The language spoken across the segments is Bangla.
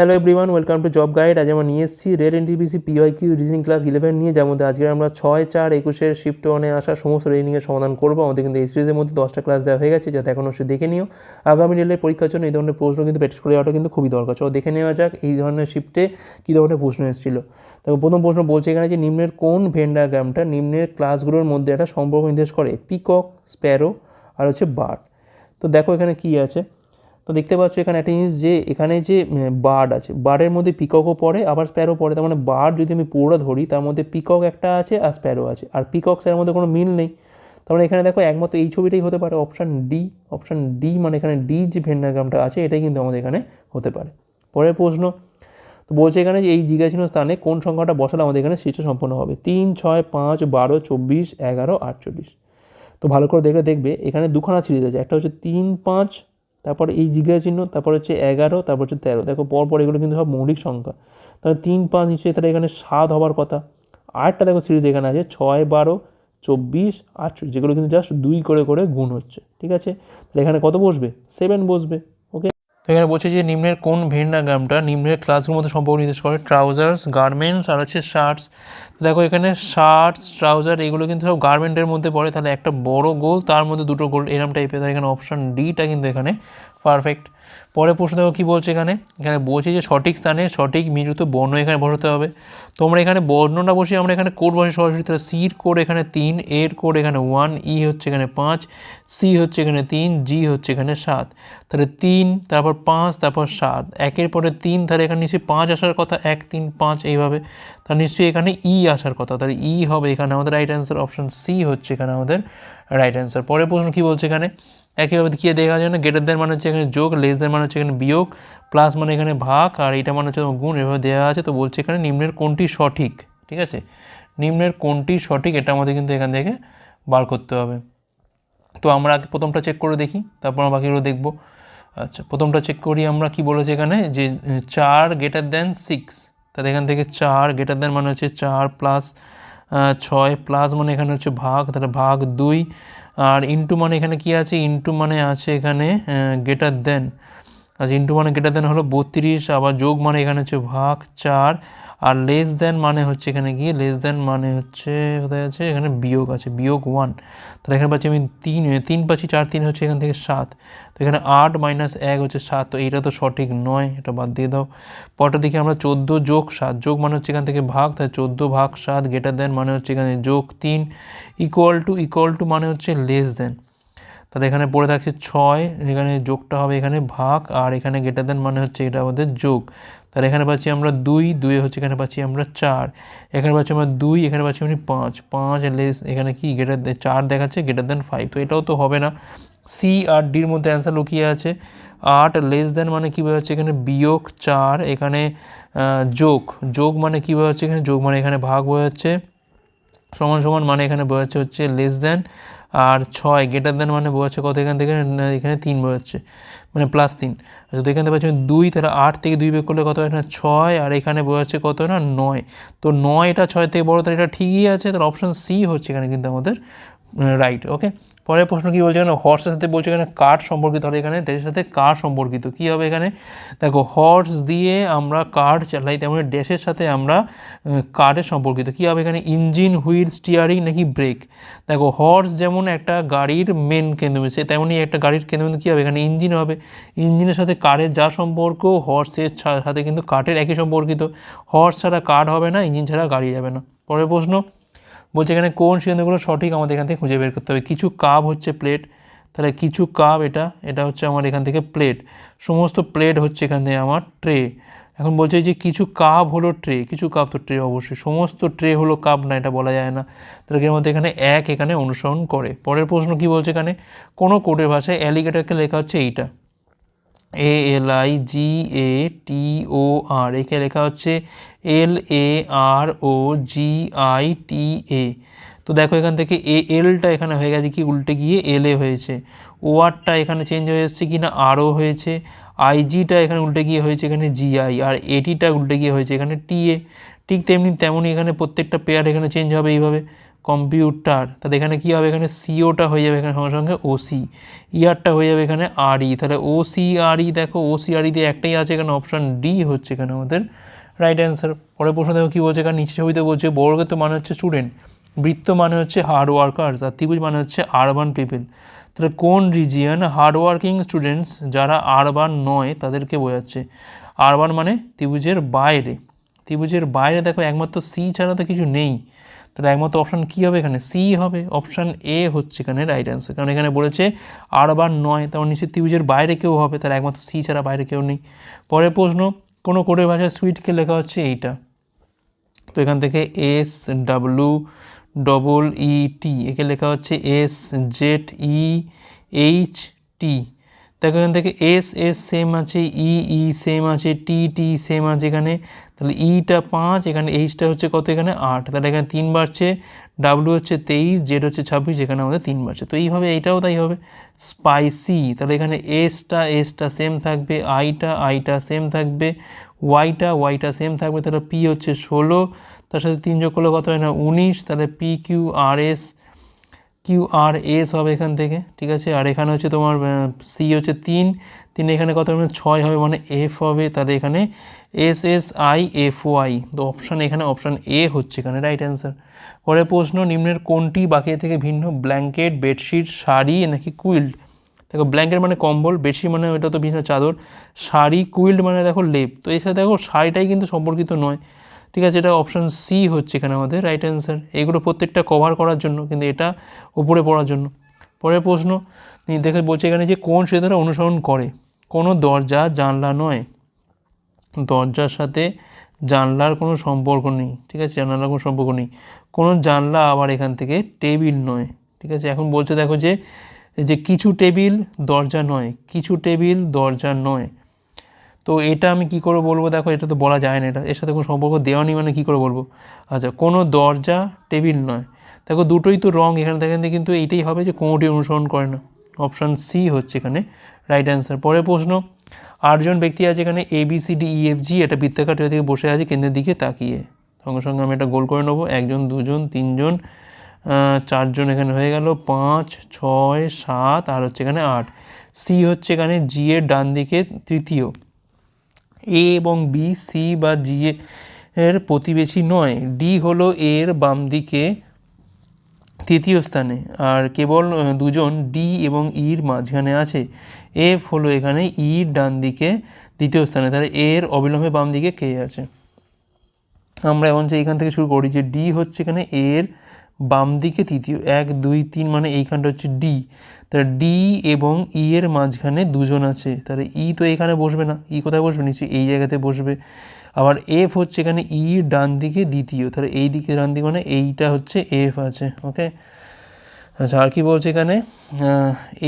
Hello everyone welcome to job guide আজ আমরা নিয়ে এসেছি red NTPC PY Q reasoning class eleven নিয়ে, যার মধ্যে আজকে আমরা ছয়, চার, একুশের শিফট ওয়ানে আসা সমস্ত রিজনিংয়ের সমাধান করব। আমাদের কিন্তু এই সিরিজের মধ্যে দশটা ক্লাস দেওয়া হয়ে গেছে, যাতে এখন সে দেখে নিও। আগামী রেলের পরীক্ষার জন্য এই ধরনের প্রশ্ন কিন্তু প্র্যাকটিস করে যাওয়াটা কিন্তু খুবই দরকার। চলো দেখে নেওয়া যাক এই ধরনের শিফটে কী ধরনের প্রশ্ন এসেছিল। দেখো, প্রথম প্রশ্ন বলছে এখানে যে নিম্নের কোন ভেন ডায়াগ্রামটা নিম্নের ক্লাসগুলোর মধ্যে একটা সম্পর্ক নির্দেশ করে? পিকক, স্প্যারো আর হচ্ছে বার্ড। তো দেখো এখানে কী আছে। তো দেখতে পাচ্ছ এখানে একটা জিনিস যে এখানে যে বার্ড আছে, বার্ডের মধ্যে পিককও পড়ে, আবার স্প্যারো পড়ে, তার মানে বার্ড যদি আমি পুরোটা ধরি, তার মধ্যে পিকক একটা আছে আর স্প্যারো আছে, আর পিকক স্যারের মধ্যে কোনো মিল নেই। তার মানে এখানে দেখো একমাত্র এই ছবিটাই হতে পারে, অপশান ডি অপশান ডি মানে এখানে ডি যে ভেন্ডাগ্রামটা আছে, এটাই কিন্তু আমাদের এখানে হতে পারে। পরের প্রশ্ন, তো বলছে এখানে যে এই জিজ্ঞাসীন স্থানে কোন সংখ্যাটা বসালে আমাদের এখানে সিটটা সম্পন্ন হবে? তিন, ছয়, পাঁচ, বারো, চব্বিশ, এগারো, আটচল্লিশ। তো ভালো করে দেখলে দেখবে, এখানে দুখানা সিরিজ আছে, একটা হচ্ছে তিন, পাঁচ তারপর এই জিজ্ঞাসা চিহ্ন, তারপর হচ্ছে এগারো, তারপর হচ্ছে তেরো। দেখো, পরপর এগুলো কিন্তু সব মৌলিক সংখ্যা। তাহলে তিন, পাঁচ, নিশ্চয়ই তাহলে এখানে সাত হবার কথা। আটটা দেখো সিরিজ এখানে আছে, ছয়, বারো, চব্বিশ, আটচল্লিশ, যেগুলো কিন্তু জাস্ট দুই করে করে গুণ হচ্ছে। ঠিক আছে? তাহলে এখানে কত বসবে? সেভেন বসবে। এখানে বলছে যে নিম্নের কোন ভেন্ডাগ্রামটা নিম্নের ক্লাসগুলোর মধ্যে সম্পর্ক নির্দেশ করে? ট্রাউজার্স গার্মেন্টস আর হচ্ছে শার্টস দেখো এখানে শার্টস ট্রাউজার এগুলো কিন্তু সব গার্মেন্টের মধ্যে পড়ে। তাহলে একটা বড় গোল, তার মধ্যে দুটো গোল, এরম টাইপের এখানে অপশান ডিটা কিন্তু এখানে পারফেক্ট পরে প্রশ্ন দেখো কী বলছে এখানে? এখানে বলছে যে সঠিক স্থানে সঠিক মিলিত বর্ণ এখানে বসাতে হবে। তোমরা এখানে বর্ণটা বসিয়ে আমরা এখানে কোড বসে সরাসরি। তাহলে সির কোড এখানে তিন এর কোড এখানে ওয়ান ই হচ্ছে এখানে পাঁচ সি হচ্ছে এখানে তিন জি হচ্ছে এখানে সাত। তাহলে তিন, তারপর পাঁচ, তারপর সাত। একের পরে তিন, তাহলে এখানে নিশ্চয়ই পাঁচ আসার কথা, এক, তিন, পাঁচ এইভাবে। তাহলে নিশ্চয়ই এখানে ই আসার কথা। তাহলে ই হবে এখানে আমাদের রাইট অ্যান্সার অপশন সি হচ্ছে এখানে আমাদের রাইট অ্যান্সার পরের প্রশ্ন কী বলছে এখানে? একইভাবে দেখিয়ে দেখা যায় না? গ্রেটার দেন মানে হচ্ছে এখানে যোগ লেস দেন মানে হচ্ছে এখানে বিয়োগ প্লাস মানে এখানে ভাগ, আর এটা মানে হচ্ছে গুণ, এভাবে দেওয়া আছে। তো বলছে এখানে নিম্নের কোনটি সঠিক? ঠিক আছে? নিম্নের কোনটি সঠিক? এটা আমাদের কিন্তু এখান থেকে বার করতে হবে। তো আমরা আগে প্রথমটা চেক করে দেখি, তারপর আমরা বাকিগুলো দেখব। আচ্ছা প্রথমটা চেক করি আমরা কি বলেছি এখানে? যে চার গ্রেটার দেন সিক্স তাহলে এখান থেকে চার গ্রেটার দেন মানে হচ্ছে চার প্লাস ছয় প্লাস মানে এখানে হচ্ছে ভাগ। তাহলে ভাগ দুই আর ইনটু মানে এখানে কি আছে? ইনটু মানে আছে এখানে গেটার দেন আচ্ছা ইন্টু মানে গ্রেটার দেন হলো বত্রিশ, আবার যোগ মানে এখানে হচ্ছে ভাগ চার, আর লেস দেন মানে হচ্ছে এখানে গিয়ে লেস দেন মানে হচ্ছে কোথায় আছে? এখানে বিয়োগ আছে, বিয়োগ ওয়ান তাহলে এখানে পাচ্ছি আমি তিন তিন পাচ্ছি চার, তিন হচ্ছে এখান থেকে সাত। তো এখানে আট মাইনাস এক হচ্ছে সাত, তো এইটা তো সঠিক নয়, এটা বাদ দিয়ে দাও। পরটা দেখি আমরা চোদ্দ যোগ সাত, যোগ মানে হচ্ছে এখান থেকে ভাগ, তাহলে চোদ্দ ভাগ সাত গ্রেটার দেন মানে হচ্ছে এখানে যোগ তিন ইকুয়াল টু ইকুয়াল টু মানে হচ্ছে লেস দেন তাহলে এখানে পড়ে থাকছে ছয়, এখানে যোগটা হবে এখানে ভাগ, আর এখানে গেটার দেন মানে হচ্ছে এটা আমাদের যোগ। তাহলে এখানে পাচ্ছি আমরা দুই দুই হচ্ছে এখানে পাচ্ছি আমরা চার। এখানে পাচ্ছি আমরা দুই, এখানে পাচ্ছি আমি পাঁচ। পাঁচ লেস এখানে কি গেটার চার দেখাচ্ছে গেটার দেন ফাইভ তো এটাও তো হবে না। সি আর ডির মধ্যে অ্যান্সার লুকিয়ে আছে। আট লেস দেন মানে কী বোঝাচ্ছে এখানে বিয়োগ চার, এখানে যোগ। যোগ মানে কী বোঝাচ্ছে এখানে? যোগ মানে এখানে ভাগ বোঝাচ্ছে। সমান সমান মানে এখানে বোঝাচ্ছে হচ্ছে লেস দেন আর ছয় গ্রেটার দেন মানে বোঝাচ্ছে কত এখান থেকে? এখানে তিন বোঝাচ্ছে। মানে প্লাস তিন। তো এখান থেকে পাচ্ছি দুই, তাহলে আট থেকে দুই বের করলে কত হয়? না, ছয়। আর এখানে বোঝাচ্ছে কত না, নয়। তো নয়টা ছয় থেকে বড়, তাহলে এটা ঠিকই আছে। তাহলে অপশান সি হচ্ছে এখানে কিন্তু আমাদের রাইট ওকে পরের প্রশ্ন কী বলছে এখানে? হর্সের সাথে বলছে এখানে কাঠ সম্পর্কিত হবে এখানে ড্যাশের সাথে কার সম্পর্কিত। কী হবে এখানে? দেখো হর্স দিয়ে আমরা কার চালাই, তেমনি ড্যাশের সাথে আমরা কারের সম্পর্কিত। কী হবে এখানে? ইঞ্জিন হুইল স্টিয়ারিং নাকি ব্রেক দেখো হর্স যেমন একটা গাড়ির মেন কেন্দ্রবিন্দু সে তেমনই একটা গাড়ির কেন্দ্রবিন্দু কী হবে? এখানে ইঞ্জিন হবে। ইঞ্জিনের সাথে কারের যা সম্পর্ক হর্সের সাথে কিন্তু কাঠের একই সম্পর্কিত। হর্স ছাড়া কার হবে না ইঞ্জিন ছাড়া গাড়ি যাবে না। পরের প্রশ্ন বলছে এখানে কোন সিদ্ধান্তগুলো সঠিক আমাদের এখান থেকে খুঁজে বের করতে হবে। কিছু কাপ হচ্ছে প্লেট তাহলে কিছু কাপ এটা এটা হচ্ছে আমার এখান থেকে প্লেট সমস্ত প্লেট হচ্ছে এখান থেকে আমার ট্রে এখন বলছে যে কিছু কাপ হলো ট্রে কিছু কাপ তো ট্রে অবশ্যই। সমস্ত ট্রে হলো কাপ না, এটা বলা যায় না। তাহলে এর মধ্যে এখানে এক এখানে অনুসরণ করে। পরের প্রশ্ন কি বলছে এখানে? কোনো কোডের ভাষায় অ্যালিগেটারকে লেখা হচ্ছে এইটা। এ এল আই জি এ টি ও আর একে লেখা হচ্ছে এল এ আর ও জি আই টি এ তো দেখো এখান থেকে এ এলটা এখানে হয়ে গেছে কি? উল্টে গিয়ে এল এ হয়েছে। ও আরটা এখানে চেঞ্জ হয়ে এসছে কি না? আরও হয়েছে। আইজিটা এখানে উল্টে গিয়ে হয়েছে এখানে জিআই আর এটিটা উল্টে গিয়ে হয়েছে এখানে টি এ ঠিক তেমনি তেমনই এখানে প্রত্যেকটা পেয়ার এখানে চেঞ্জ হবে এইভাবে। কম্পিউটার, তাহলে এখানে কী হবে? এখানে সিওটা হয়ে যাবে এখানে সঙ্গে সঙ্গে ওসি ইয়ারটা হয়ে যাবে এখানে আর ই তাহলে ও সি আর ই দেখো ও সি আর ই দিয়ে একটাই আছে এখানে অপশান ডি হচ্ছে এখানে আমাদের রাইট অ্যান্সার পরে প্রশ্ন দেখো কী বলছে? এখানে নিচে ছবিতে বলছে বর্গত মানে হচ্ছে স্টুডেন্ট বৃত্ত মানে হচ্ছে হার্ড ওয়ার্কার্স আর ত্রিভুজ মানে হচ্ছে আরবান পিপল তাহলে কোন রিজিয়ন হার্ড ওয়ার্কিং স্টুডেন্টস যারা আরবান নয়, তাদেরকে বোঝাচ্ছে? আরবান মানে ত্রিভুজের বাইরে ত্রিভুজের বাইরে দেখো একমাত্র সি ছাড়া তো কিছু নেই। তাহলে একমাত্র অপশান কী হবে এখানে? সি হবে। অপশান এ হচ্ছে এখানে রাইট অ্যান্সার কারণ এখানে বলেছে আর বার নয় তারপর নিশ্চয়ই ত্রিভুজের বাইরে কেউ হবে, তাহলে একমাত্র সি ছাড়া বাইরে কেউ নেই। পরের প্রশ্ন, কোনো কোডের ভাষায় সুইটকে লেখা হচ্ছে এইটা? তো এখান থেকে S W double E T একে লেখা হচ্ছে S Z E H T দেখো এখান থেকে এস এস সেম আছে ই ই সেম আছে টি টি সেম আছে এখানে। তাহলে ইটা পাঁচ, এখানে এইচটা হচ্ছে কত? এখানে আট। তাহলে এখানে তিন বাড়ছে ডাব্লু হচ্ছে তেইশ জেড হচ্ছে ছাব্বিশ, এখানে আমাদের তিন বাড়ছে। তো এইভাবে, এইটাও তাই হবে। স্পাইসি তাহলে এখানে এসটা এসটা সেম থাকবে আইটা আইটা সেম থাকবে ওয়াইটা ওয়াইটা সেম থাকবে। তাহলে পি হচ্ছে ষোলো, তার সাথে তিন যোগ করলে কত হয় না? উনিশ। তাহলে P Q R S Q R S হবে এখান থেকে, ঠিক আছে? আর এখানে হচ্ছে তোমার সি হচ্ছে তিন। তিন এখানে কত ছয় হবে মানে এফ হবে। তাহলে এখানে S S I F Y তো অপশান এখানে অপশান এ হচ্ছে এখানে রাইট অ্যান্সার পরে প্রশ্ন, নিম্নের কোনটি বাকি থেকে ভিন্ন? ব্ল্যাঙ্কেট বেডশিট শাড়ি নাকি কুইল্ড দেখো ব্ল্যাঙ্কেট মানে কম্বল বেডশিট মানে ওটা তো ভিন্ন চাদর। শাড়ি কুইল্ড মানে দেখো লেপ। তো সাথে দেখো, শাড়িটাই কিন্তু সম্পর্কিত নয়। ঠিক আছে, এটা অপশান সি হচ্ছে এখানে আমাদের রাইট অ্যান্সার এগুলো প্রত্যেকটা কভার করার জন্য, কিন্তু এটা উপরে পড়ার জন্য। পরের প্রশ্ন দেখে বলছে এখানে যে কোন সেতুটা অনুসরণ করে? কোনো দরজা জানলা নয়। দরজার সাথে জানলার কোনো সম্পর্ক নেই, ঠিক আছে, জানলার কোনো সম্পর্ক নেই। কোনো জানলা আবার এখান থেকে টেবিল নয়, ঠিক আছে। এখন বলছে দেখো যে যে কিছু টেবিল দরজা নয়, কিছু টেবিল দরজা নয়। তো এটা আমি কি করে বলব? দেখো, এটা তো বলা যায় না। এটা, এর সাথে কোনো সম্পর্ক দেওয়া নেই মানে কী করে বলব? আচ্ছা কোনো দরজা টেবিল নয়। দেখো, দুটোই তো রং। এখানে দেখেন কিন্তু এইটাই হবে যে কোনোটি অনুসরণ করে না। অপশান সি হচ্ছে এখানে রাইট অ্যান্সার পরের প্রশ্ন, আটজন ব্যক্তি আছে এখানে A B C D E F G এটা বৃত্তাকার থেকে বসে আছে, কেন্দ্রের দিকে তাকিয়ে। সঙ্গে সঙ্গে আমি এটা গোল করে নেব। একজন, দুজন, তিনজন চারজন এখানে হয়ে গেল। পাঁচ, ছয়, সাত, আর হচ্ছে এখানে আট। সি হচ্ছে এখানে জি এর ডান দিকে তৃতীয়। এ এবং বি, সি বা জি এর প্রতিবেশী নয়। ডি হলো এর বাম দিকে তৃতীয় স্থানে, আর কেবল দুজন ডি এবং ইর মাঝখানে আছে। এফ হলো এখানে ইর ডান দিকে দ্বিতীয় স্থানে, তাহলে এর অবিলম্বে বাম দিকে কে আছে? আমরা এখন যে এইখান থেকে শুরু করি যে ডি হচ্ছে এখানে এর বাম দিকে তৃতীয়, এক, দুই, তিন মানে এইখানটা হচ্ছে ডি তাহলে ডি এবং ই এর মাঝখানে দুজন আছে। তাহলে ই তো এখানে বসবে না ই কোথায় বসবে? নিচে এই জায়গাতে বসবে। আবার এফ হচ্ছে এখানে ই ডান দিকে দ্বিতীয়, তাহলে এই দিকে ডান দিকে মানে এইটা হচ্ছে এফ আছে ওকে আচ্ছা আর কি বলছে এখানে?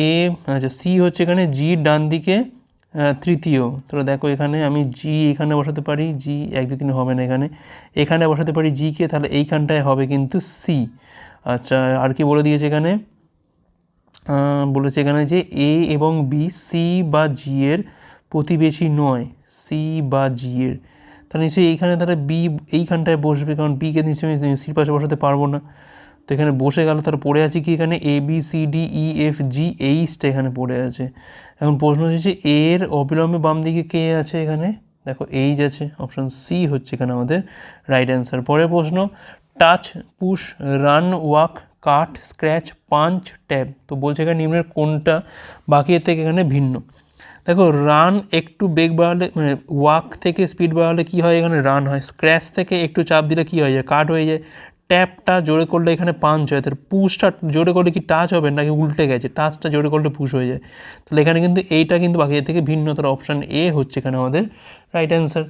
এ আচ্ছা সি হচ্ছে এখানে জি ডান দিকে তৃতীয়। তো দেখো এখানে আমি জি এখানে বসাতে পারি জি এক দু তিন হবে না এখানে। এখানে বসাতে পারি জিকে তাহলে এইখানটায় হবে কিন্তু সি আচ্ছা আর কি বলে দিয়েছে এখানে? বলেছে এখানে যে এ এবং বি সি বা জি এর প্রতিবেশী নয়। সি বা জি এর। তাহলে নিশ্চয়ই এইখানে তাহলে বি এইখানটায় বসবে, কারণ বিকে নিশ্চয়ই সির পাশে বসাতে পারব না। তো এখানে বসে গেল, তার পড়ে আছে কি এখানে? A B C D E F G এইচটা এখানে পড়ে আছে। এখন প্রশ্ন হচ্ছে এর অবিলম্বে বাম দিকে কে আছে এখানে? দেখো এইচ আছে অপশান সি হচ্ছে এখানে আমাদের রাইট অ্যান্সার পরের প্রশ্ন touch push run walk cut scratch punch tab তো বলছে এখানে নিম্নের কোনটা? বাকি এর থেকে এখানে ভিন্ন। দেখো রান একটু বেগ বাড়ালে মানে ওয়াক থেকে স্পিড বাড়ালে কী হয় এখানে? রান হয়। স্ক্র্যাচ থেকে একটু চাপ দিলে কী হয়ে যায়? কাট হয়ে যায়। ট্যাপটা জোরে করলে এখানে পাঞ্চ হয়, তাহলে পুশটা জোরে করলে কি টাচ হবে নাকি উল্টে গেছে? টাচটা জোরে করলে পুশ হয়ে যায়। তাহলে এখানে কিন্তু এইটা কিন্তু বাকি থেকে ভিন্ন তার অপশান এ হচ্ছে এখানে আমাদের রাইট অ্যান্সার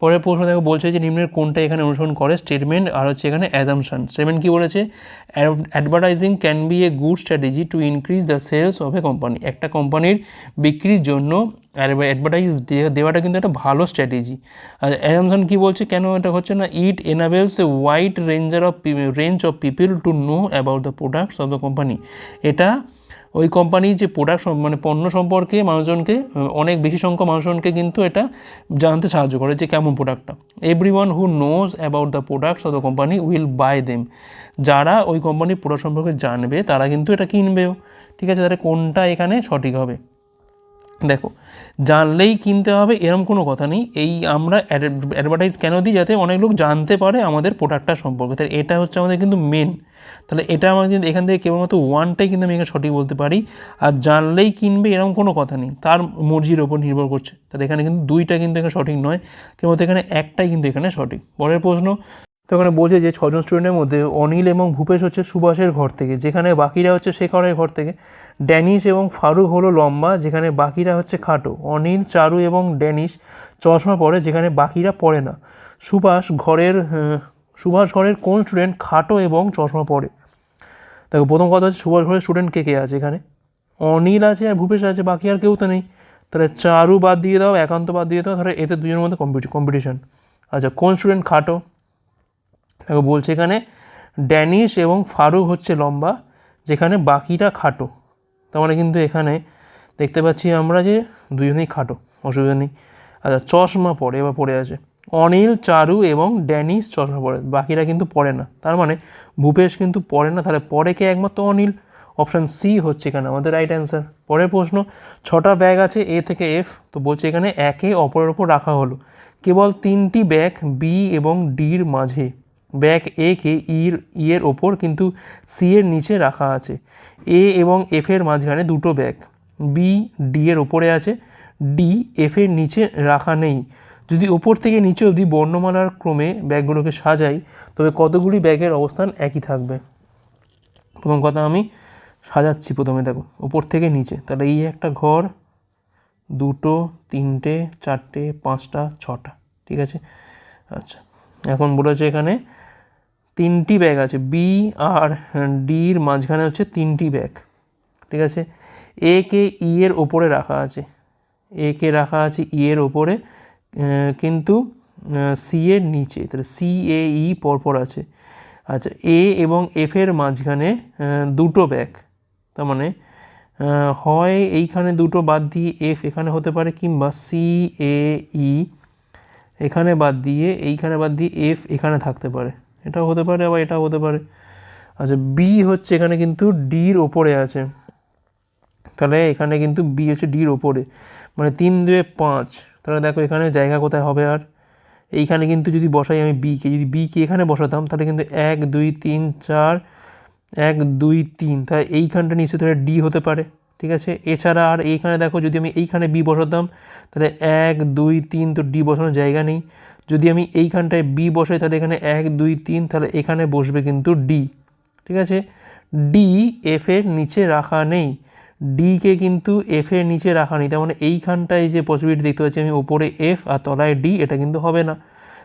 পরের প্রশ্ন দেখো, বলছে যে নিম্নের কোনটা এখানে অনুসরণ করে স্টেটমেন্ট আর হচ্ছে এখানে অ্যাজামশন স্টেটমেন্ট কী বলেছে? Advertising can be a good strategy to increase the sales of a company একটা কোম্পানির বিক্রির জন্য অ্যাডভার্টাইজ দেওয়াটা কিন্তু একটা ভালো স্ট্র্যাটেজি আর অ্যাজামশন কী বলছে? কেন এটা হচ্ছে না? It enables a wide ranger of range of people to know about the products of the company এটা ওই কোম্পানির যে প্রোডাক্ট মানে পণ্য সম্পর্কে মানুষজনকে, অনেক বেশি সংখ্যক মানুষজনকে কিন্তু এটা জানতে সাহায্য করে যে কেমন প্রোডাক্টটা everyone who knows about the products of the company will buy them যারা ওই কোম্পানির প্রোডাক্ট সম্পর্কে জানবে, তারা কিন্তু এটা কিনবেও। ঠিক আছে? তাহলে কোনটা এখানে সঠিক হবে? দেখো, জানলেই কিনতে হবে, এরম কোনো কথা নেই। এই আমরা অ্যাডভার্টাইজ কেন দিই? যাতে অনেক লোক জানতে পারে আমাদের প্রোডাক্টটা সম্পর্কে। তাহলে এটা হচ্ছে আমাদের কিন্তু মেন তাহলে এটা আমাদের কিন্তু এখান থেকে কেবলমাত্র ওয়ানটাই কিন্তু আমি এখানে সঠিক বলতে পারি। আর জানলেই কিনবে এরকম কোনো কথা নেই। তার মর্জির ওপর নির্ভর করছে। তাহলে এখানে কিন্তু দুইটা কিন্তু এখানে সঠিক নয়। কেবলমাত্র এখানে একটাই কিন্তু এখানে সঠিক। পরের প্রশ্ন তো ওখানে বলছে যে ছজন স্টুডেন্টের মধ্যে অনিল এবং ভূপেশ হচ্ছে সুভাষের ঘর থেকে, যেখানে বাকিরা হচ্ছে শেখরের ঘর থেকে। ড্যানিশ এবং ফারুক হলো লম্বা, যেখানে বাকিরা হচ্ছে খাটো। অনিল, চারু এবং ড্যানিশ চশমা পরে, যেখানে বাকিরা পড়ে না। সুভাষ ঘরের সুভাষ ঘরের কোন স্টুডেন্ট খাটো এবং চশমা পরে? দেখো, প্রথম কথা হচ্ছে সুভাষ ঘরের স্টুডেন্ট কে কে আছে এখানে? অনিল আছে আর ভূপেশ আছে, বাকি আর কেউ তো নেই। তাহলে চারু বাদ দিয়ে দাও, একান্ত বাদ দিয়ে দাও, তাহলে এতে দুজনের মধ্যে কম্পিটিশন আচ্ছা কোন স্টুডেন্ট খাটো? দেখো বলছে এখানে, ড্যানিশ এবং ফারুক হচ্ছে লম্বা, যেখানে বাকিটা খাটো। তার মানে কিন্তু এখানে দেখতে পাচ্ছি আমরা যে দুজনেই খাটো, অসুবিধা নেই। আচ্ছা চশমা পরে, এবার পড়ে আছে। অনিল, চারু এবং ড্যানিশ চশমা পরে, বাকিরা কিন্তু পড়ে না। তার মানে ভূপেশ কিন্তু পড়ে না, তাহলে পরে কে একমাত্র অনিল? অপশান সি হচ্ছে এখানে আমাদের রাইট অ্যান্সার পরের প্রশ্ন, ছটা ব্যাগ আছে এ থেকে এফ তো বলছে এখানে একে অপরের ওপর রাখা হলো। কেবল তিনটি ব্যাগ বি এবং ডির মাঝে। ব্যাগ এ কে ইর ইয়ের ওপর কিন্তু সি এর নিচে রাখা আছে। এ এবং এফ এর মাঝখানে দুটো ব্যাগ বি ডি এর ওপরে আছে। ডি এফ এর নিচে রাখা নেই। যদি ওপর থেকে নিচে অবধি বর্ণমালার ক্রমে ব্যাগগুলোকে সাজাই, তবে কতগুলি ব্যাগের অবস্থান একই থাকবে? প্রথম কথা আমি সাজাচ্ছি প্রথমে, দেখো, ওপর থেকে নিচে। তাহলে এই একটা ঘর, দুটো, তিনটে, চারটে, পাঁচটা, ছটা, ঠিক আছে? আচ্ছা এখন বলেছে এখানে তিনটি ব্যাগ আছে বি আর ডির মাঝখানে হচ্ছে তিনটি ব্যাগ ঠিক আছে? এ কে ই এর ওপরে রাখা আছে এ কে রাখা আছে ই এর ওপরে কিন্তু সি এর নিচে, তাহলে সি এ ই পরপর আছে। আচ্ছা এ এবং এফ এর মাঝখানে দুটো ব্যাগ তার মানে হয় এইখানে দুটো বাদ দিয়ে এফ এখানে হতে পারে, কিংবা সি এ ই এখানে বাদ দিয়ে, এইখানে বাদ দিয়ে এফ এখানে থাকতে পারে। এটাও হতে পারে আবার এটাও হতে পারে। আচ্ছা বি হচ্ছে এখানে কিন্তু ডির ওপরে আছে। তাহলে এখানে কিন্তু বি হচ্ছে ডির ওপরে। মানে তিন দুয়ে পাঁচ। তাহলে দেখো এখানে জায়গা কোথায় হবে আর? এইখানে কিন্তু যদি বসাই আমি বিকে যদি বিকে এখানে বসাতাম, তাহলে কিন্তু এক, দুই, তিন, চার, এক, দুই, তিন। তাহলে এইখানটা নিশ্চয়ই তাহলে ডি হতে পারে। ঠিক আছে? এছাড়া আর এইখানে দেখো যদি আমি এইখানে বি বসাতাম, তাহলে এক, দুই, তিন, তো ডি বসানোর জায়গা নেই। যদি আমি এইখানটায় বি বসাই, তাহলে এখানে এক, দুই, তিন, তাহলে এখানে বসবে কিন্তু ডি ঠিক আছে? ডি এফ এর নিচে রাখা নেই। ডিকে কিন্তু এফ এর নিচে রাখা নেই, তার মানে এইখানটায় যে পসিবিলিটি দেখতে পাচ্ছি আমি উপরে এফ আর তলায় ডি এটা কিন্তু হবে না।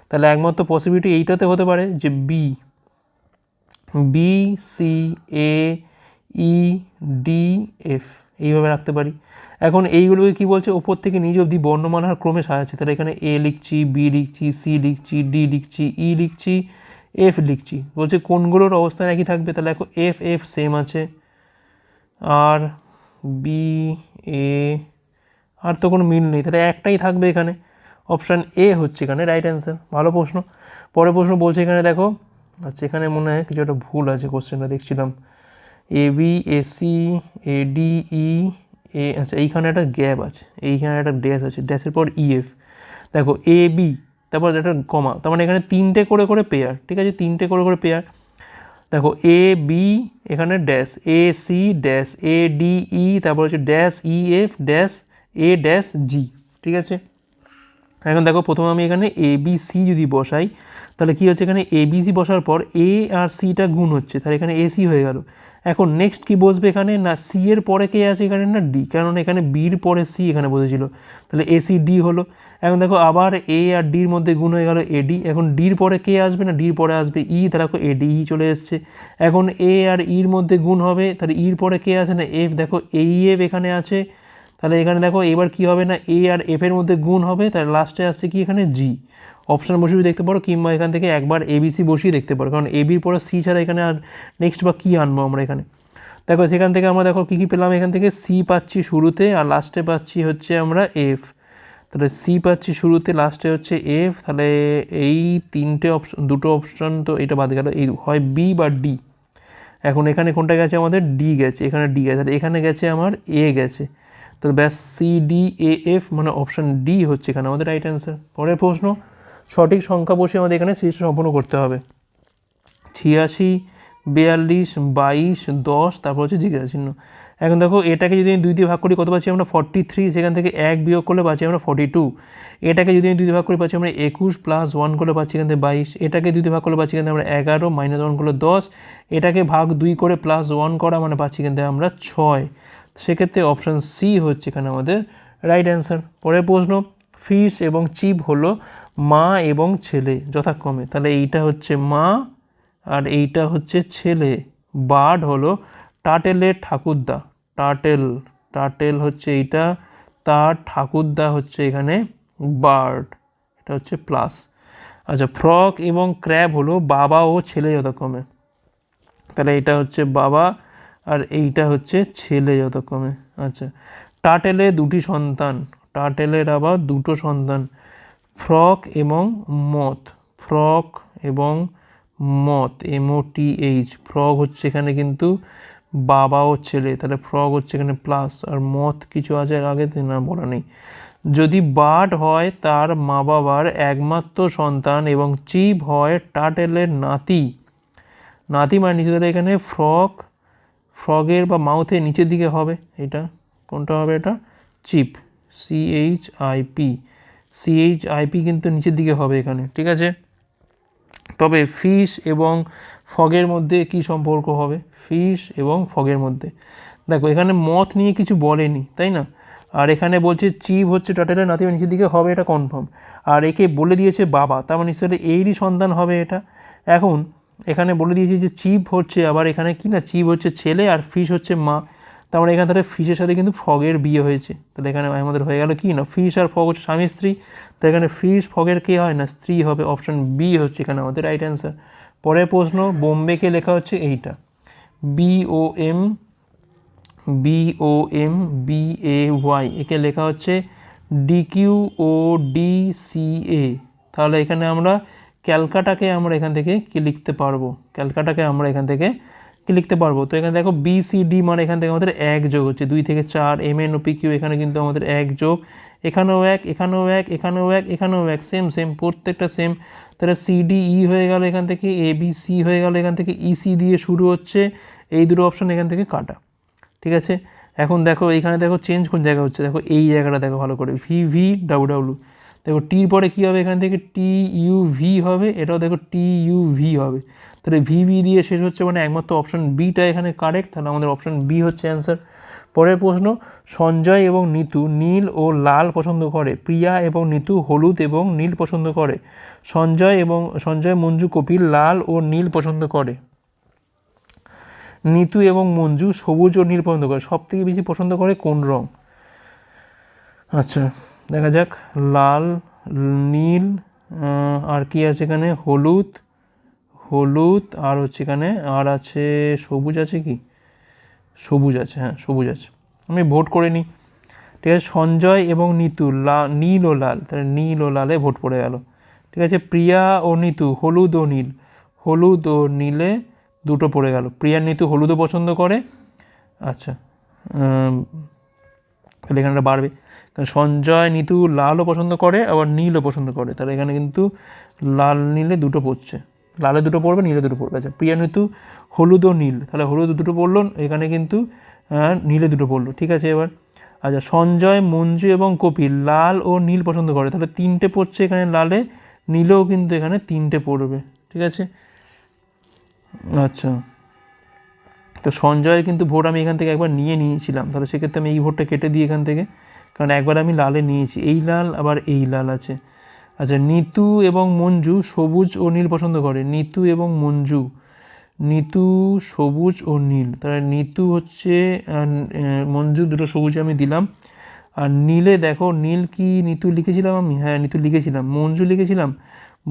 তাহলে একমাত্র পসিবিলিটি এইটাতে হতে পারে যে B B C A E D F এইভাবে রাখতে পারি। এখন এইগুলোকে কি বলছে? ওপর থেকে নিজ অবধি বর্ণমালার ক্রমে সাজাচ্ছে। তাহলে এখানে এ লিখছি, বি লিখছি, সি লিখছি, ডি লিখছি, ই লিখছি, এফ লিখছি। বলছে কোনগুলোর অবস্থান একই থাকবে? তাহলে দেখো এফ এফ সেম আছে। আর বি, এ, আর তো কোনো মিল নেই। তাহলে একটাই থাকবে এখানে। অপশান এ হচ্ছে এখানে রাইট অ্যান্সার ভালো প্রশ্ন। পরের প্রশ্ন বলছে এখানে দেখো আচ্ছা এখানে মনে হয় কিছু একটা ভুল আছে কোশ্চেনটা দেখছিলাম। A B A C A D E A আচ্ছা এইখানে একটা গ্যাপ আছে, এইখানে একটা ড্যাশ আছে, ড্যাশের পর ইএফ দেখো এ বি তারপর একটা কমা, তার মানে এখানে তিনটে করে করে পেয়ার ঠিক আছে? তিনটে করে করে পেয়ার দেখো এ বি এখানে dash A C dash A D E তারপর হচ্ছে dash E F dash A dash G ঠিক আছে? এখন দেখো, প্রথমে আমি এখানে এ বি সি যদি বসাই, তাহলে কী হচ্ছে এখানে এ বি সি বসার পর এ আর সিটা গুণ হচ্ছে, তাহলে এখানে এ সি হয়ে গেল। এখন নেক্সট কি বসবে এখানে? না সি এর পরে কে আছে এখানে? না ডি কারণ এখানে বির পরে সি এখানে বসেছিল। তাহলে এ সি ডি হলো। এখন দেখো আবার এ আর ডির মধ্যে গুণ হয়ে গেল এডি এখন ডির পরে কে আসবে? না ডির পরে আসবে ই তাহলে দেখো এডি ই চলে এসছে। এখন এ আর ইর মধ্যে গুণ হবে। তাহলে ইর পরে কে আছে? না এফ দেখো এই এফ এখানে আছে। তাহলে এখানে দেখো এবার কি হবে? না এ আর এফ এর মধ্যে গুণ হবে। তাহলে লাস্টে আসছে কি এখানে? জি অপশান বসিয়ে দেখতে পারো, কিংবা এখান থেকে একবার এবিসি বসিয়ে দেখতে পারো। কারণ এবির পরে সি ছাড়া এখানে আর নেক্সট বা কী আনব আমরা এখানে? দেখো, সেখান থেকে আমরা দেখো কী কী পেলাম? এখান থেকে সি পাচ্ছি শুরুতে, আর লাস্টে পাচ্ছি হচ্ছে আমরা এফ তাহলে সি পাচ্ছি শুরুতে লাস্টে হচ্ছে এফ তাহলে এই তিনটে অপশন দুটো অপশন তো এটা বাদ গেল। এই হয় বি বা ডি এখন এখানে কোনটা গেছে? আমাদের ডি গেছে, এখানে ডি গেছে। তাহলে এখানে গেছে আমার এ গেছে। তাহলে ব্যাস সি ডি এ এফ মানে অপশান ডি হচ্ছে এখানে। আমাদের রাইট অ্যান্সার পরের প্রশ্ন সঠিক সংখ্যা বসে আমাদের এখানে সিরিজটা সম্পূর্ণ করতে হবে। ছিয়াশি, বিয়াল্লিশ, বাইশ, দশ, তারপর হচ্ছে জিজ্ঞাসা চিহ্ন। এখন দেখো, এটাকে যদি আমি দুই দিয়ে ভাগ করি, কত পাচ্ছি আমরা? ফর্টি থ্রি সেখান থেকে এক বিয়োগ করলে পাচ্ছি আমরা ফর্টি টু এটাকে যদি আমি দুই দিয়ে ভাগ করে, পাচ্ছি আমরা একুশ প্লাস ওয়ান করলে পাচ্ছি এখান থেকে বাইশ। এটাকে দুই দিয়ে ভাগ করলে পাচ্ছি এখান থেকে আমরা এগারো মাইনাস ওয়ান করলে দশ। এটাকে ভাগ দুই করে প্লাস ওয়ান করা মানে পাচ্ছি এখান থেকে আমরা ছয়। সেক্ষেত্রে অপশান সি হচ্ছে এখানে আমাদের রাইট অ্যান্সার পরের প্রশ্ন ফিশ এবং চিপ হলো মা এবং ছেলে যথাক্রমে। তাহলে এইটা হচ্ছে মা আর এইটা হচ্ছে ছেলে। বার্ড হলো টাটেলের ঠাকুরদা। টাটেল টাটেল হচ্ছে এইটা, তার ঠাকুরদা হচ্ছে এখানে বার্ড, এটা হচ্ছে প্লাস। আচ্ছা ফ্রক এবং ক্র্যাব হলো বাবা ও ছেলে যথাক্রমে। তাহলে এটা হচ্ছে বাবা আর এইটা হচ্ছে ছেলে যথাক্রমে। আচ্ছা টাটেলে দুটি সন্তান টাটেলের আবার দুটো সন্তান। ফ্রক এবং মথ ফ্রক এবং মত টি এইচ ফ্রগ হচ্ছে এখানে কিন্তু বাবা ও ছেলে, তাহলে ফ্রগ হচ্ছে এখানে প্লাস আর মত কিছু আছে আগে না বলা নেই। যদি বার্ড হয়, তার মা বাবার একমাত্র সন্তান এবং চিপ হয় টাটেলের নাতি। নাতি মানে নিচে তাহলে এখানে ফ্রগ ফ্রগের বা মাউথের নিচের দিকে হবে, এটা কোনটা হবে এটা? Chip CH IP CH IP কিন্তু নিচের দিকে হবে এখানে, ঠিক আছে? তবে ফিশ এবং ফগের মধ্যে কি সম্পর্ক হবে? ফিশ এবং ফগের মধ্যে। দেখো, এখানে মত নিয়ে কিছু বলেনি, তাই না? আর এখানে বলছে চিপ হচ্ছে টাটেলের নাতি নিচের দিকে হবে, এটা কনফার্ম আর একে বলে দিয়েছে বাবা, তার মানে নিশ্চয়ই এরই সন্তান হবে এটা। এখন এখানে বলে দিয়েছে যে চিপ হচ্ছে, আবার এখানে কি না চিপ হচ্ছে ছেলে আর ফিশ হচ্ছে মা। তার মানে এখানে তাহলে ফিশের সাথে কিন্তু ফগের বিয়ে হয়েছে। তাহলে এখানে আমাদের হয়ে গেল কি না? ফিশ আর ফগ হচ্ছে স্বামী স্ত্রী। তো এখানে ফিশ ফগের কে হয় না? স্ত্রী হবে অপশন বি হচ্ছে এখানে আমাদের রাইট অ্যান্সার পরের প্রশ্ন বোম্বেকে লেখা হচ্ছে এইটা? B O M B O M B A Y একে লেখা হচ্ছে D Q O D C A তাহলে এখানে আমরা ক্যালকাটাকে আমরা এখান থেকে কি লিখতে পারব? ক্যালকাটাকে আমরা এখান থেকে লিখতে পারব? তো এখানে দেখো বি সি ডি মানে এখান থেকে আমাদের এক যোগ হচ্ছে। দুই থেকে চার M N O P Q এখানে কিন্তু আমাদের এক যোগ। এখানেও এক এখানেও এক এখানেও এক এখানেও এক সেম সেম প্রত্যেকটা সেম তাহলে সিডি ই হয়ে গেল এখান থেকে এ বি সি হয়ে গেল এখান থেকে ইসি দিয়ে শুরু হচ্ছে। এই দুটো অপশন এখান থেকে কাটা। ঠিক আছে? এখন দেখো এখানে দেখো চেঞ্জ কোন জায়গা হচ্ছে? দেখো এই জায়গাটা দেখো ভালো করে। ভি ভি ডাব্লু ডাব্লু দেখো টির পরে কী হবে এখান থেকে? টি ইউ ভি হবে। এটাও দেখো টি ইউ ভি হবে। তাহলে ভি ভি দিয়ে শেষ হচ্ছে মানে একমাত্র অপশন বিটা এখানে কারেক্ট তাহলে আমাদের অপশন বি হচ্ছে অ্যান্সার পরের প্রশ্ন, সঞ্জয় এবং নিতু নীল ও লাল পছন্দ করে? প্রিয়া এবং নিতু হলুদ এবং নীল পছন্দ করে? সঞ্জয় এবং, সঞ্জয়, মঞ্জু, কপিল লাল ও নীল পছন্দ করে? নিতু এবং মঞ্জু সবুজ ও নীল পছন্দ করে। সব থেকে বেশি পছন্দ করে কোন রং? আচ্ছা দেখা যাক। লাল, নীল আর কি আছে এখানে? হলুদ হলুদ, আর হচ্ছে এখানে, আর আছে সবুজ আছে কি? সবুজ আছে হ্যাঁ সবুজ আছে। আমি ভোট করে নিই। ঠিক আছে, সঞ্জয় এবং নিতু, লা, নীল ও লাল। তাহলে নীল ও লালে ভোট পড়ে গেল। ঠিক আছে, প্রিয়া ও নিতু, হলুদ ও নীল। হলুদ ও নীলে দুটো পড়ে গেল। প্রিয়া, নিতু, হলুদও পছন্দ করে। আচ্ছা তাহলে এখানে একটা বাড়বে। সঞ্জয়, নিতু, লালও পছন্দ করে, আবার নীলও পছন্দ করে। তাহলে এখানে কিন্তু লাল, নীলে দুটো পড়ছে। লালে দুটো পড়বে, নীলে দুটো পড়বে। আচ্ছা প্রিয়া নিতু, হলুদ ও নীল। তাহলে হলুদ দুটো পড়ল, এখানে কিন্তু নীলে দুটো পড়ল। ঠিক আছে এবার? আচ্ছা সঞ্জয়, মঞ্জু এবং কপিল, লাল ও নীল পছন্দ করে। তাহলে তিনটে পড়ছে এখানে লালে, নীলেও কিন্তু এখানে তিনটে পড়বে। ঠিক আছে? আচ্ছা। তো সঞ্জয়ের কিন্তু ভোট আমি এখান থেকে একবার নিয়ে নিয়েছিলাম। তাহলে সেক্ষেত্রে আমি এই ভোটটা কেটে দিই এখান থেকে। কারণ একবার আমি লালে নিয়েছি। এই লাল, আবার এই লাল আছে। আচ্ছা নিতু এবং মঞ্জু সবুজ ও নীল পছন্দ করে। নিতু এবং মঞ্জু। নিতু সবুজ ও নীল। তাহলে নিতু হচ্ছে মঞ্জু দুটো সবুজ আমি দিলাম। আর নীলে দেখো, নীল কি নিতু লিখেছিলাম আমি? হ্যাঁ নিতু লিখেছিলাম। মঞ্জু লিখেছিলাম?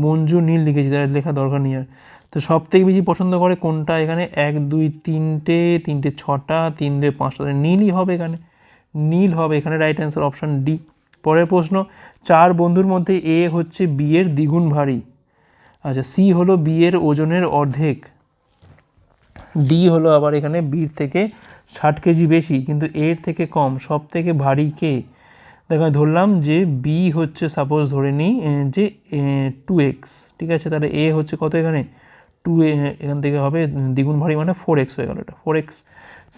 মঞ্জু, নীল লিখেছি তাহলে লেখা দরকার নেই আর। তো সব থেকে বেশি পছন্দ করে কোনটা? এখানে এক, দুই, তিনটে তিনটে ছটা, তিনটে পাঁচটা। নীলই হবে এখানে। নীল হবে। এখানে রাইট অ্যান্সার অপশান ডি পরের প্রশ্ন, চার বন্ধুর মধ্যে এ হচ্ছে বি এর দ্বিগুণ ভারী। আচ্ছা সি হলো বি এর ওজনের অর্ধেক। ডি হলো আবার এখানে বির থেকে ষাট কেজি বেশি, কিন্তু এর থেকে কম, সব থেকে ভারী কে? দেখো ধরলাম যে বি হচ্ছে সাপোজ ধরে নিই যে টু এক্স ঠিক আছে? তাহলে এ হচ্ছে কত এখানে? টু এখান থেকে হবে দ্বিগুণ ভারী মানে ফোর এক্স হয়ে গেল এটা ফোর এক্স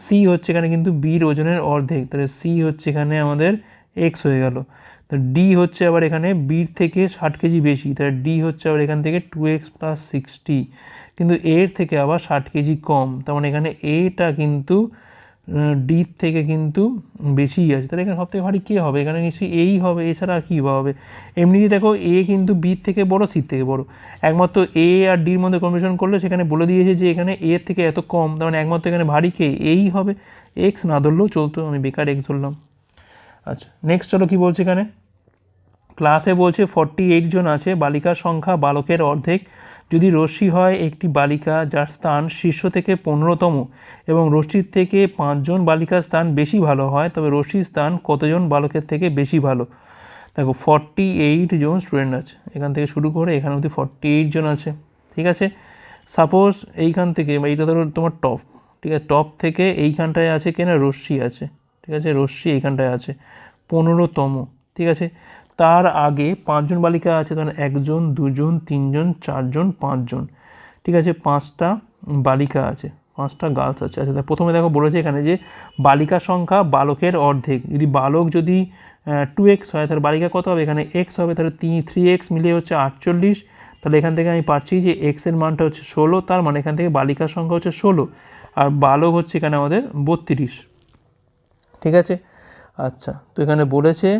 সি হচ্ছে এখানে কিন্তু বির ওজনের অর্ধেক, তাহলে সি হচ্ছে এখানে আমাদের এক্স হয়ে গেল। তো ডি হচ্ছে আবার এখানে বির থেকে ষাট কেজি বেশি। তাহলে ডি হচ্ছে আবার এখান থেকে টু এক্স প্লাস সিক্সটি কিন্তু এর থেকে আবার ষাট কেজি কম। তার মানে এখানে এটা কিন্তু ডির থেকে কিন্তু বেশিই আছে। তাহলে এখানে সবথেকে ভারী কে হবে? এখানে নিশ্চয়ই এই হবে। এছাড়া আর কী হবে? এমনিতেই দেখো এ কিন্তু বির থেকে বড় সির থেকে বড়। একমাত্র এ আর ডির মধ্যে কম্বিনেশন করলে সেখানে বলে দিয়েছে যে এখানে এর থেকে এত কম। তার মানে একমাত্র এখানে ভারী কে? এই হবে। এক্স না ধরলেও চলতো। আমি বেকার এক্স ধরলাম। আচ্ছা নেক্সট চলো কী বলছে এখানে? ক্লাসে বলছে ফর্টি এইট জন আছে, বালিকার সংখ্যা বালকের অর্ধেক। যদি রশ্মি হয়, একটি বালিকা যার স্থান শীর্ষ থেকে পনেরোতম এবং রশ্মির থেকে পাঁচজন বালিকার স্থান বেশি ভালো হয়, তবে রশ্মির স্থান কতজন বালকের থেকে বেশি ভালো? দেখো ফর্টি এইট জন স্টুডেন্ট আছে। এখান থেকে শুরু করে এখানে অবধি ফর্টি এইট জন আছে। ঠিক আছে? সাপোজ এইখান থেকে বা এইটা ধরো তোমার টপ ঠিক আছে? টপ থেকে এইখানটায় আছে কিনা, রশ্মি আছে। ঠিক আছে? রশ্মি এইখানটায় আছে। পনেরোতম, ঠিক আছে? তার আগে পাঁচজন বালিকা আছে তখন একজন, দুজন, তিনজন, চারজন, পাঁচজন। ঠিক আছে? পাঁচটা বালিকা আছে, পাঁচটা গার্লস আছে। আচ্ছা প্রথমে দেখো বলেছে এখানে যে বালিকার সংখ্যা বালকের অর্ধেক। যদি বালক যদি টু এক্স হয়, তাহলে বালিকা কত হবে? এখানে এক্স হবে, তাহলে তিন থ্রি এক্স মিলিয়ে হচ্ছে আটচল্লিশ। তাহলে এখান থেকে আমি পাচ্ছি যে এক্সের মানটা হচ্ছে ষোলো, তার মানে এখান থেকে বালিকার সংখ্যা হচ্ছে ষোলো। আর বালক হচ্ছে এখানে আমাদের বত্রিশ। ঠিক আছে? আচ্ছা তো এখানে বলেছে,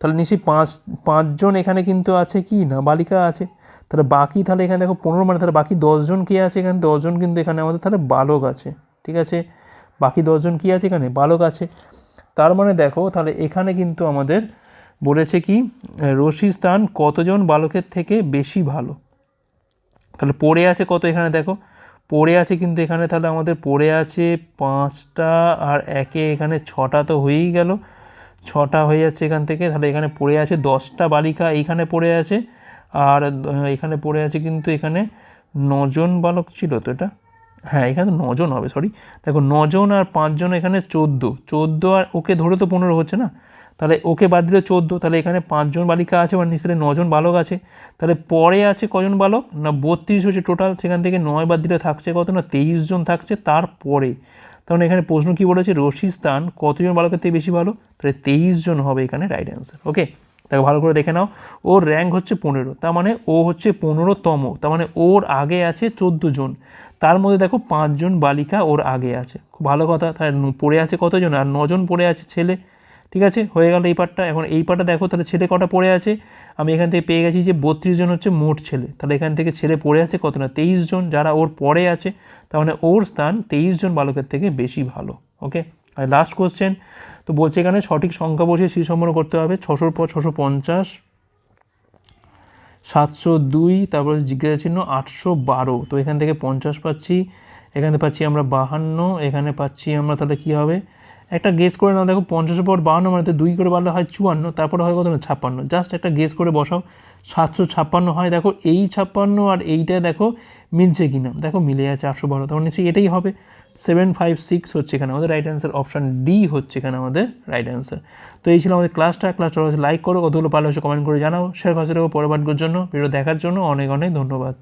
তাহলে নিশ্চয়ই পাঁচ, পাঁচজন এখানে কিন্তু আছে কি না? বালিকা আছে। তাহলে বাকি তাহলে এখানে দেখো পনেরো মানে তাহলে বাকি দশজন কে আছে এখানে? দশজন কিন্তু এখানে আমাদের তাহলে বালক আছে। ঠিক আছে? বাকি দশজন কি আছে এখানে? বালক আছে। তার মানে দেখো তাহলে এখানে কিন্তু আমাদের বলেছে কি রশি স্থান কতজন বালকের থেকে বেশি ভালো? তাহলে পড়ে আছে কত এখানে দেখো? পড়ে আছে কিন্তু এখানে তাহলে আমাদের পড়ে আছে পাঁচটা আর একে এখানে ছটা তো হয়েই গেল। ছটা হয়ে যাচ্ছে এখান থেকে, তাহলে এখানে পড়ে আছে দশটা বালিকা এইখানে পড়ে আছে। আর এখানে পড়ে আছে কিন্তু এখানে নজন বালক ছিল তো এটা? হ্যাঁ এখানে নজন হবে সরি দেখো, নজন আর পাঁচজন এখানে চোদ্দ। চোদ্দ আর ওকে ধরে তো পনেরো হচ্ছে না? তাহলে ওকে বাদ দিলে চোদ্দ, তাহলে এখানে পাঁচজন বালিকা আছে মানে নিশ্চয়ই নজন বালক আছে। তাহলে পরে আছে কজন বালক? না, বত্রিশ হচ্ছে টোটাল সেখান থেকে নয় বাদ দিলে থাকছে কত? না, তেইশ জন থাকছে তারপরে। তাহলে এখানে প্রশ্ন কী বলেছে? রশি স্থান কতজন বালকের থেকে বেশি ভালো? তাহলে তেইশ জন হবে এখানে রাইট অ্যান্সার ওকে তাকে ভালো করে দেখে নাও। ওর র্যাঙ্ক হচ্ছে পনেরো, তার মানে ও হচ্ছে পনেরোতম, তার মানে ওর আগে আছে চোদ্দ জন। তার মধ্যে দেখো পাঁচজন বালিকা ওর আগে আছে। খুব ভালো কথা, তাহলে পড়ে আছে কতজন? আর নজন পড়ে আছে ছেলে। ঠিক আছে? হয়ে গেল এই পার্টটা। এখন এই পার্টটা দেখো, তাহলে ছেলে কটা পড়ে আছে? আমি এখান থেকে পেয়ে গেছি যে বত্রিশ জন হচ্ছে মোট ছেলে। তাহলে এখান থেকে ছেলে পড়ে আছে কত না? তেইশ জন যারা ওর পরে আছে, তার মানে ওর স্থান তেইশ জন বালকের থেকে বেশি ভালো। ওকে আর লাস্ট কোশ্চেন তো বলছে এখানে সঠিক সংখ্যা বসে সি সম্পন্ন করতে হবে। ছশোর পর ছশো পঞ্চাশ, সাতশো দুই, তারপরে জিজ্ঞাসা চিহ্ন আটশো বারো। তো এখান থেকে পঞ্চাশ পাচ্ছি, এখানে পাচ্ছি আমরা বাহান্ন, এখানে পাচ্ছি আমরা তাহলে কী হবে? একটা গেস করে নাও, দেখো পঞ্চাশের পর বাহান্ন মানে দুই করে বাড়লে হয় চুয়ান্ন, তারপরে হয় কত? না, ছাপ্পান্ন। জাস্ট একটা গেস করে বসাও, সাতশো ছাপ্পান্ন হয়। দেখো এই ছাপ্পান্ন আর এইটা দেখো মিলছে কি না দেখো মিলে যাচ্ছে আটশো বারো তখন নিশ্চয়ই এটাই হবে। সেভেন ফাইভ সিক্স হচ্ছে এখানে আমাদের রাইট অ্যান্সার অপশান ডি হচ্ছে এখানে আমাদের রাইট অ্যান্সার তো এই ছিল আমাদের ক্লাসটা ক্লাসটা লাইক করো, কতগুলো পারলে কমেন্ট করে জানাও। শেয়ার কাছে পরবর্তীর জন্য। ভিডিও দেখার জন্য অনেক অনেক ধন্যবাদ।